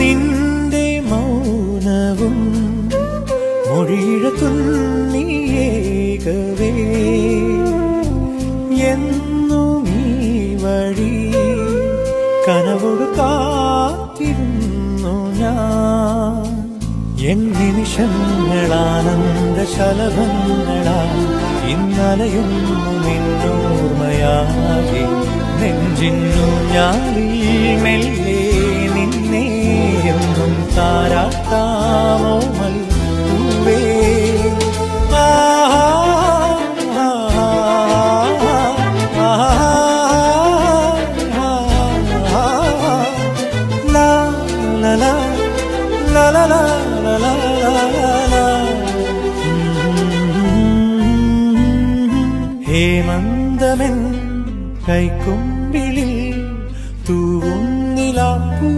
നിന്റെ മൗനവും മൊഴിയിഴ തുള്ളിയേകവേ എന്നും ഈ വഴി കനവോട് കാത്തിരുന്നു ഞാൻ. എൻ നിമിഷങ്ങളാനന്ദ ശലഭങ്ങളാ ഇന്നലയും നിന്നോർമ്മയാകെ. നെഞ്ചിന്നു ഞാളിൽ தாமோமல் உண்மே ഹേമന്തമെൻ കൈക്കൊമ്പിളിൽ തൂവും നിലാപ്പൂ